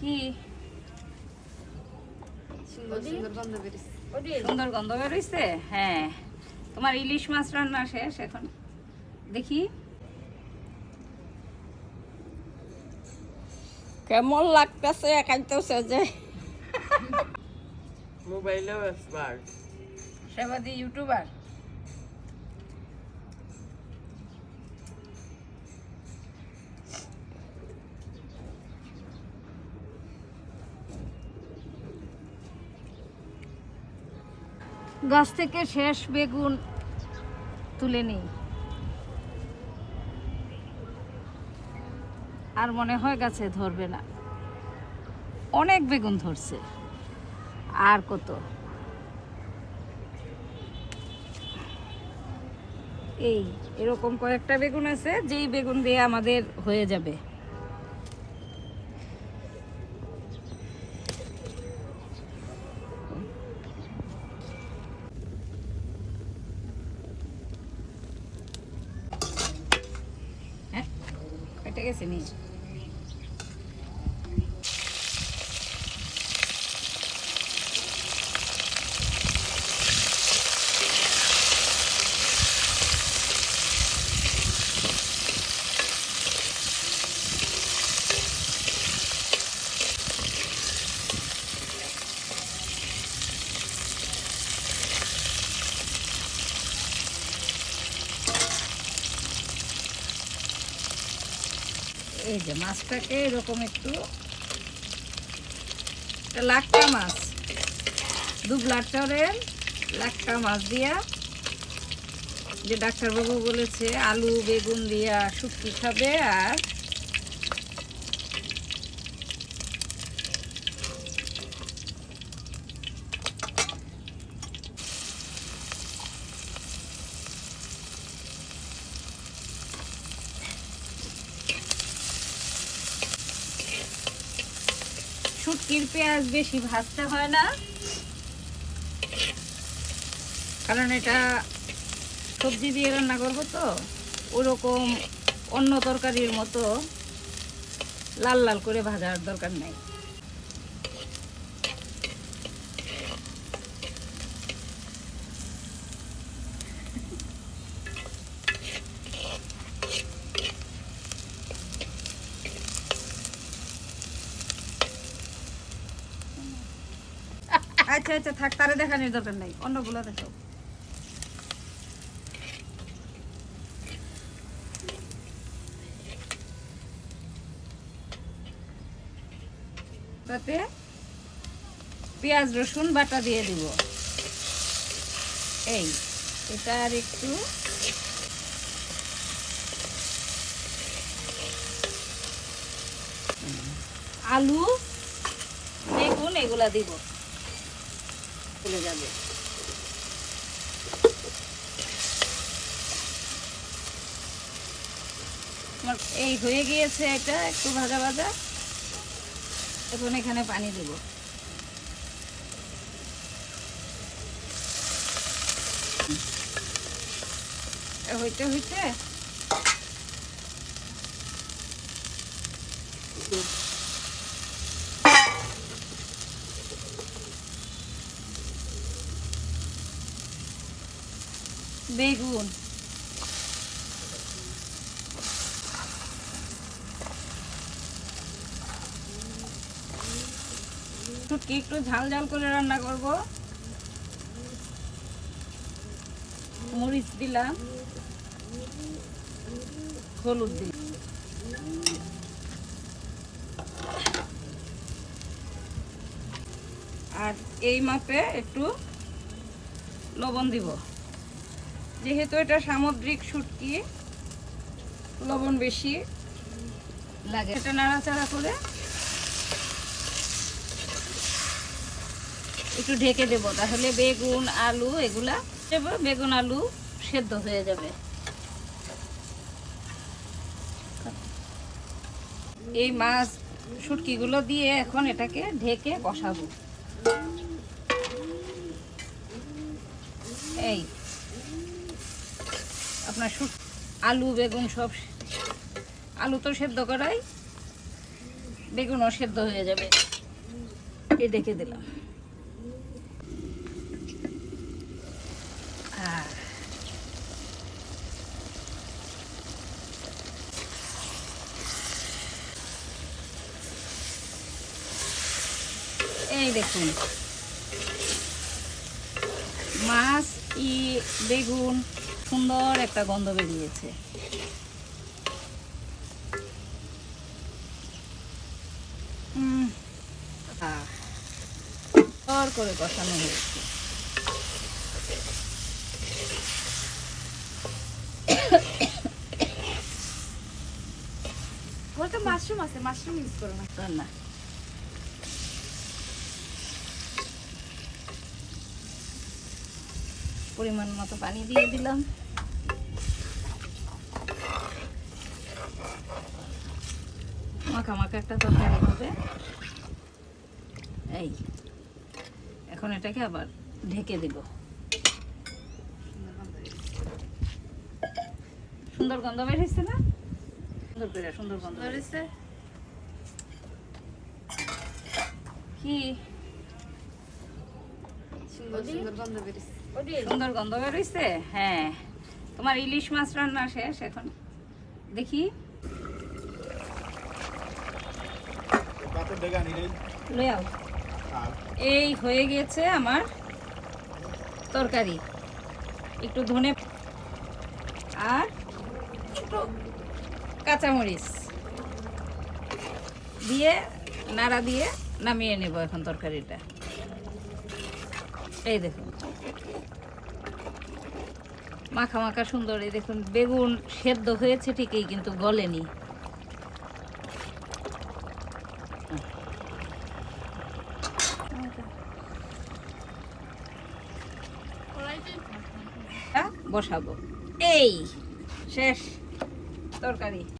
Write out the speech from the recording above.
কি? সুন্দর সুন্দর গন্ধ বেরিয়েছে সুন্দর গন্ধ বেরোইছে? হ্যাঁ। তোমার ইলিশ মাছ রান্না শেষ এখন? দেখি। কেমন লাগতেছে একাইতেছে যে? মোবাইলেও এক্সপার্ট সেবাদি ইউটিউবার? গাছ থেকে শেষ বেগুন তুলে নিই। আর মনে হয় গাছে ধরবে না। অনেক বেগুন ধরছে। আর কত? এই, এরকম কয়েকটা বেগুন আছে, যেই বেগুন দিয়ে আমাদের হয়ে যাবে। কেটে গেছে এই যে মাছটাকে এরকম একটু লাক্কা মাছ, দুবলার চরের লাক্কা মাছ দিয়া, যে ডাক্তারবাবু বলেছে, আলু, বেগুন দিয়া শুক্তি খাবে আর শুটকির পেঁয়াজ বেশি ভাজতে হয় না। কারণ এটা সবজি দিয়ে রান্না করব তো, ওরকম অন্য তরকারির মতো লাল লাল করে ভাজার দরকার নেই। আচ্ছা আচ্ছা থাক, তারে দেখানোর দরকার নাই। অন্যগুলো দেখো। তাতে পেঁয়াজ, রসুন, বাটা দিয়ে দিব। এই, এটা আর একটু আলু, বেগুন, এগুলা দিব। খুলে যাবে। এই হয়ে গিয়েছে এটা, একটু ভাজা ভাজা। এখন এখানে পানি দেব। হইতে হইতে বেগুন। শুটকি একটু ঝাল ঝাল করে রান্না করব। মরিচ দিলাম। হলুদ দিলাম। আর এই মাপে একটু লবণ দিব। যেহেতু এটা সামুদ্রিক শুটকি, লবণ বেশি লাগে। এটা নাড়াচাড়া করে একটু ঢেকে দেব, তাহলে বেগুন, আলু এগুলা দেব, বেগুন, আলু সেদ্ধ হয়ে যাবে। এই মাছ শুটকিগুলো দিয়ে এখন এটাকে ঢেকে বসাবো। এই। আপনার আলু, বেগুন সব আলু তো সেদ্ধ করাই। বেগুনও সেদ্ধ হয়ে যাবে। এ দেখে দিলাম। এই দেখুন। মাছ, ই, বেগুন সুন্দর একটা গন্ধ বেরিয়েছে। করে কষানো হয়েছে। মাশরুম আছে মাশরুম ইউজ করো না। পরিমাণ মতো পানি দিয়ে দিলাম। মাখা মাখা একটা তরকারি হবে। এই, এখন এটাকে আবার ঢেকে দিব। সুন্দর গন্ধ বের হয়েছে না? সুন্দর করে, সুন্দর গন্ধ বের হয়েছে। কি? সুন্দর সুন্দর গন্ধ বেরিয়েছে সুন্দর গন্ধ বেরোইছে হ্যাঁ। তোমার ইলিশ মাছ রান্না শেষ এখন। দেখি। এই হয়ে গেছে আমার তরকারি। একটু ধনে আর একটু কাঁচামরিচ। দিয়ে, নাড়া দিয়ে নামিয়ে নেব এখন তরকারিটা। এই দেখুন। মাখা মাখা সুন্দর, এই দেখুন, বেগুন সেদ্ধ হয়েছে ঠিকই, কিন্তু গলেনি। বসাবো। এই, শেষ, তরকারি।